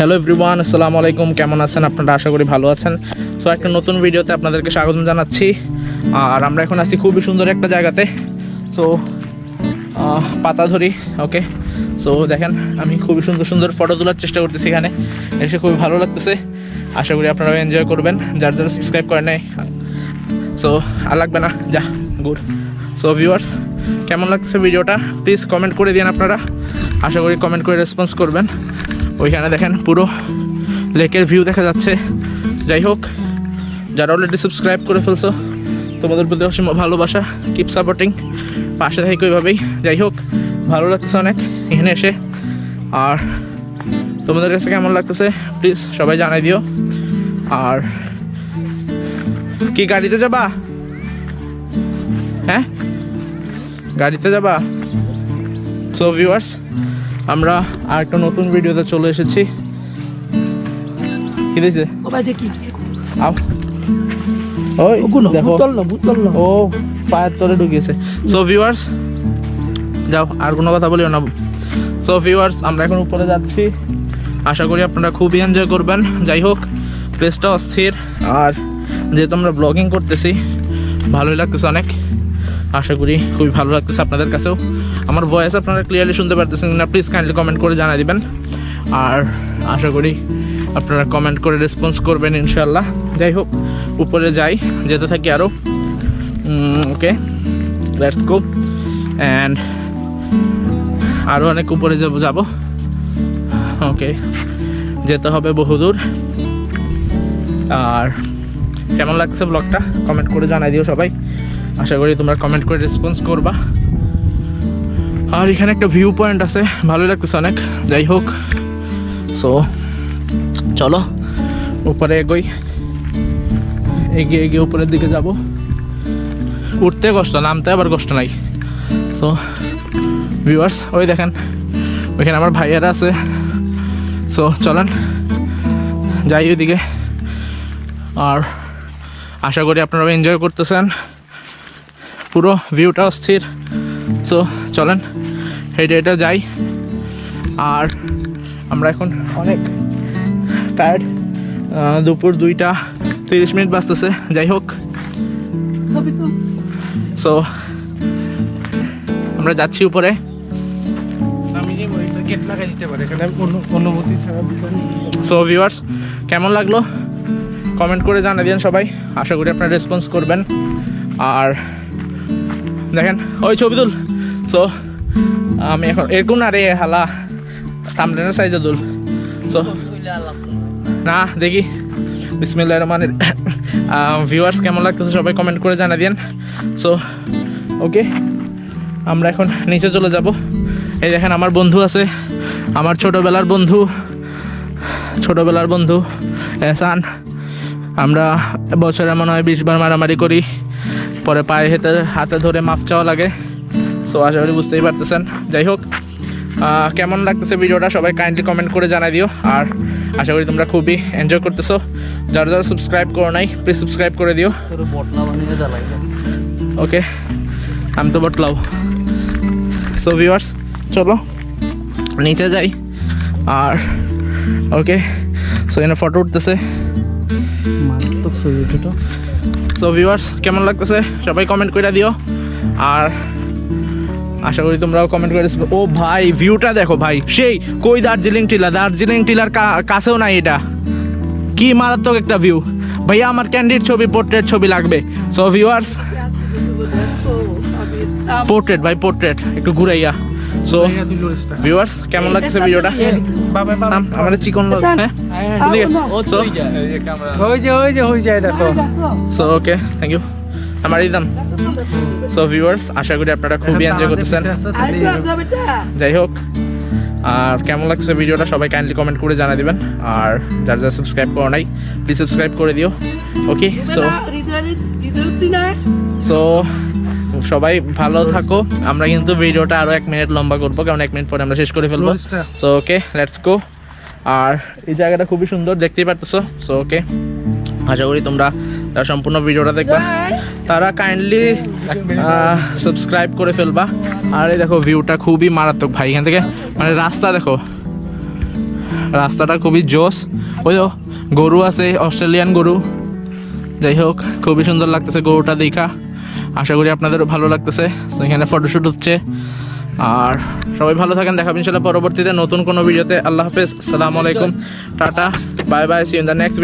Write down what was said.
Hello everyone আসসালামু আলাইকুম। কেমন আছেন? আপনারা আশা করি ভালো আছেন। সো একটা নতুন ভিডিওতে আপনাদেরকে স্বাগত জানাচ্ছি। আর আমরা এখন আছি খুবই সুন্দর একটা জায়গাতে। সো পাতা ধরি ওকে সো দেখেন, আমি খুবই সুন্দর সুন্দর ফটো তোলার চেষ্টা করতেছি এখানে। এসে খুবই ভালো লাগতেছে। আশা করি আপনারাও এনজয় করবেন। যার যারা সাবস্ক্রাইব করে নেয় সো আর লাগবে না। যা, গুড। সো ভিউয়ার্স কেমন লাগছে ভিডিওটা? প্লিজ কমেন্ট করে দিন আপনারা। আশা করি কমেন্ট করে রেসপন্স করবেন। ওইখানে দেখেন পুরো লেকের ভিউ দেখা যাচ্ছে। যাই হোক, যারা অলরেডি সাবস্ক্রাইব করে ফেলছো, তোমাদের প্রতি অসীম ভালোবাসা কিপ সাপোর্টিং পাশে থেকে ওইভাবেই। যাই হোক, ভালো লাগতেছে অনেক এখানে এসে। আর তোমাদের কাছে কেমন লাগতেছে? প্লিজ সবাই জানাই দিও। আর কি, গাড়িতে যাবা? হ্যাঁ? গাড়িতে যাবা? সো ভিউয়ার্স আমরা আর একটা নতুন ভিডিওতে চলে এসেছি। কি দিয়েছে ও ভাই দেখি। আও। ওই দেখো। ও পায়ের তলে ঢুকিয়েছে। সো ভিউয়ার্স যাও আর কোনো কথা বলিও না। সো ভিউয়ার্স আমরা এখন উপরে যাচ্ছি। আশা করি আপনারা খুবই এনজয় করবেন। যাই হোক প্লেসটা অস্থির। আর যেহেতু আমরা ব্লগিং করতেছি ভালোই লাগতেছে অনেক। আশা করি খুবই ভালো লাগতেছে আপনাদের কাছেও। আমার ভয়েস আপনারা ক্লিয়ারলি শুনতে পারতেছেন না প্লিজ কাইন্ডলি কমেন্ট করে জানাই দিবেন। আর আশা করি আপনারা কমেন্ট করে রেসপন্স করবেন ইনশাল্লাহ যাই হোক, উপরে যাই, যেতে থাকি আরও ওকে লেটস গো অ্যান্ড আরও অনেক উপরে যাব যাব। ওকে যেতে হবে বহুদূর। আর কেমন লাগছে ব্লগটা কমেন্ট করে জানাই দিও সবাই। আশা করি তোমরা কমেন্ট করে রেসপন্স করবা। আর এখানে একটা ভিউ পয়েন্ট আছে। ভালোই লাগতেছে অনেক। যাই হোক সো চলো, উপরে এগোই। এগিয়ে এগিয়ে উপরের দিকে যাব। উঠতে কষ্ট, নামতে আবার কষ্ট নাই। সো ভিউয়ার্স ওই দেখেন, ওইখানে আমার ভাইয়ারা আছে। সো চলেন, যাই ওইদিকে। আর আশা করি আপনারা এনজয় করতেছেন। পুরো ভিউটা অস্থির সো চলেন হেঁটে হেঁটে যাই। আর আমরা এখন অনেক টায়ার্ড দুপুর দুইটা তিরিশ মিনিট বাজতেছে যাই হোক। সো আমরা যাচ্ছি উপরে। সো ভিউয়ার্স কেমন লাগল? কমেন্ট করে জানা দিন সবাই। আশা করি আপনারা রেসপন্স করবেন। আর দেখেন ওই ছবি তুল। সো আমি এখন এরকম না রে হালা সামনের সাইজে তুল সো না, দেখি। বিসমিল্লাহ রহমানের ভিউয়ার্স কেমন লাগতেছে সবাই কমেন্ট করে জানা দিন সো ওকে আমরা এখন নিচে চলে যাব। এই দেখেন আমার বন্ধু আছে। আমার ছোটোবেলার বন্ধু। ছোটোবেলার বন্ধু, এহসান। আমরা বছরে মনে হয় বিশ বার মারামারি করি। পরে পায়ে হেতে হাতে ধরে মাপ চাওয়া লাগে। সো আশা করি বুঝতেই পারতেছেন। যাই হোক কেমন লাগতেছে ভিডিওটা সবাই কাইন্ডলি কমেন্ট করে জানাই দিও। আর আশা করি তোমরা খুবই এনজয় করতেছো। যারা যারা সাবস্ক্রাইব করো নাই প্লিজ সাবস্ক্রাইব করে দিও। ওকে আমি তো বটলাও সো ভিউয়ার্স চলো নিচে যাই। আর ওকে সো এখানে ফটো উঠতেছে। সো ভিউয়ার্স কেমন লাগতেছে? সবাই কমেন্ট করে দিও। আর আশা করি তোমরাও কমেন্ট করে ও ভাই ভিউটা দেখো ভাই। সেই কই দার্জিলিং টিলা? দার্জিলিং টিলার কা- কাছেও নাই এটা। কি মারাত্মক একটা ভিউ ভাইয়া আমার ক্যান্ডিড ছবি পোর্ট্রেট ছবি লাগবে। সো ভিউয়ার্স পোর্ট্রেট ভাই পোর্ট্রেট একটু ঘুরাইয়া। সো ভিউয়ার্স কেমন লাগছে ভিডিওটা? বাবা আমাদের চিকন হ্যাঁ? এদিকে। So, ওই যে ওই যে ওই যায় দেখো। সো ওকে থ্যাংক ইউ আমার দিদাম সো ভিউয়ার্স আশা করি আপনারা খুবই এনজয় করতেছেন। যাই হোক আর কেমন লাগছে ভিডিওটা সবাই কাইন্ডলি কমেন্ট করে জানা দিবেন। আর যার যারা সাবস্ক্রাইব করো নাই প্লিজ সাবস্ক্রাইব করে দিও। ওকে সো সো সবাই ভালো থাকো। আমরা কিন্তু ভিডিওটা আরও এক মিনিট লম্বা করব কারণ এক মিনিট পরে আমরা শেষ করে ফেলব। সো ওকে লেটস গো আর এই জায়গাটা খুবই সুন্দর দেখতেই পারতেছো। সো ওকে আশা করি তোমরা তার সম্পূর্ণ ভিডিওটা দেখবা। তারা কাইন্ডলি সাবস্ক্রাইব করে ফেলবা। আর এই দেখো ভিউটা খুবই মারাত্মক ভাই। এখান থেকে মানে রাস্তা দেখো। রাস্তাটা খুবই জোস। ওই গরু আছে, অস্ট্রেলিয়ান গরু। যাই হোক, খুবই সুন্দর লাগতেছে গরুটা দেখা। আশা করি আপনাদেরও ভালো লাগতেছে। তো এখানে ফটোশ্যুট হচ্ছে। আর সবাই ভালো থাকেন দেখাবেন ইনশাল্লাহ পরবর্তীতে নতুন কোনো ভিডিওতে। আল্লাহ হাফেজ আসসালামু আলাইকুম, tata, bye bye see in the next